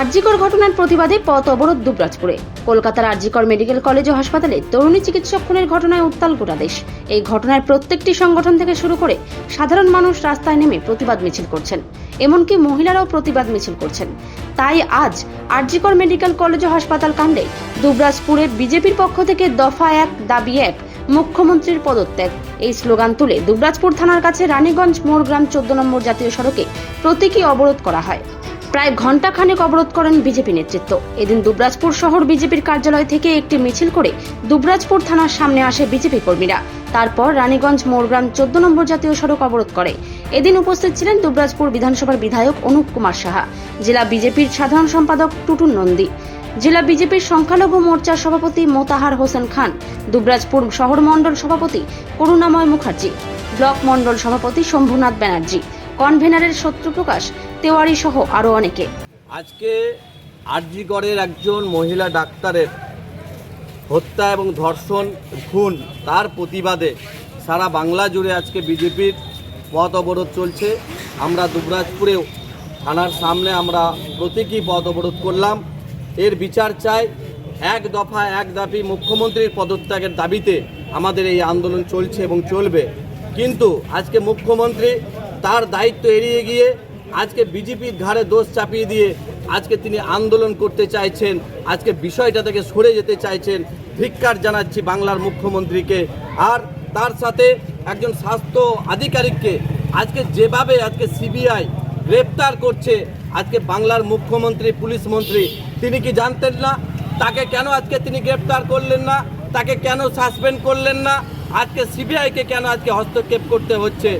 আরজিকর ঘটনার প্রতিবাদে পথ অবরোধ দুবরাজপুরে। কলকাতার আরজিকর মেডিকেল কলেজ ও হাসপাতালে তরুণী চিকিৎসক খুনের ঘটনায় উত্তাল গোটা দেশ। এই ঘটনায় প্রত্যেকটি সংগঠন থেকে শুরু করে সাধারণ মানুষ রাস্তায় নেমে প্রতিবাদ মিছিল করছেন, এমনকি মহিলারাও প্রতিবাদ মিছিল করছেন। তাই আজ আরজিকর মেডিকেল কলেজ ও হাসপাতাল কাণ্ডে দুবরাজপুরে বিজেপির পক্ষ থেকে দফা এক, দাবি এক, মুখ্যমন্ত্রীর পদত্যাগ। এই স্লোগান তুলে দুবরাজপুর থানার কাছে রানীগঞ্জ মোড় গ্রাম চোদ্দ নম্বর জাতীয় সড়কে প্রতীকী অবরোধ করা হয়। প্রায় ঘণ্টা খানেক অবরোধ করেন বিজেপি নেতৃত্ব। এদিন দুবরাজপুর শহর বিজেপির কার্যালয় থেকে একটি মিছিল করে দুবরাজপুর থানার সামনে আসে বিজেপি কর্মীরা। তারপর রানীগঞ্জ মোরগ্রাম চোদ্দ নম্বর জাতীয় সড়ক অবরোধ করে। এদিন উপস্থিত ছিলেন দুবরাজপুর বিধানসভার বিধায়ক অনুপ কুমার সাহা, জেলা বিজেপির সাধারণ সম্পাদক টুটুন নন্দী, জেলা বিজেপির সংখ্যালঘু মোর্চার সভাপতি মোতাহার হোসেন খান, দুবরাজপুর শহর মণ্ডল সভাপতি করুণাময় মুখার্জি, ব্লক মণ্ডল সভাপতি শম্ভুনাথ ব্যানার্জি কনভেনারের শত্রুপ্রকাশ তেওয়ারি সহ আরও অনেকে। আজকে আরজিগড়ের একজন মহিলা ডাক্তারের হত্যা এবং ধর্ষণ খুন, তার প্রতিবাদে সারা বাংলা জুড়ে আজকে বিজেপির পথ অবরোধ চলছে। আমরা দুবরাজপুরেও থানার সামনে আমরা প্রতীকী পথ অবরোধ করলাম। এর বিচার চাই। এক দফা, এক দাবি মুখ্যমন্ত্রীর পদত্যাগের দাবিতে আমাদের এই আন্দোলন চলছে এবং চলবে। কিন্তু আজকে মুখ্যমন্ত্রী তার দায়িত্ব এড়িয়ে গিয়ে আজকে বিজেপির ঘাড়ে দোষ চাপিয়ে দিয়ে আজকে তিনি আন্দোলন করতে চাইছেন, আজকে বিষয়টা থেকে সরে যেতে চাইছেন, ধিক্কার জানাচ্ছি বাংলার মুখ্যমন্ত্রীকে। আর তার সাথে একজন স্বাস্থ্য আধিকারিককে, আজকে যেভাবে আজকে সিবিআই গ্রেপ্তার করছে, আজকে বাংলার মুখ্যমন্ত্রী, পুলিশ মন্ত্রী, তিনি কি জানতেন না? তাকে কেন আজকে তিনি গ্রেপ্তার করলেন না? তাকে কেন সাসপেন্ড করলেন না? আজকে সিবিআইকে কেন আজকে হস্তক্ষেপ করতে হচ্ছে?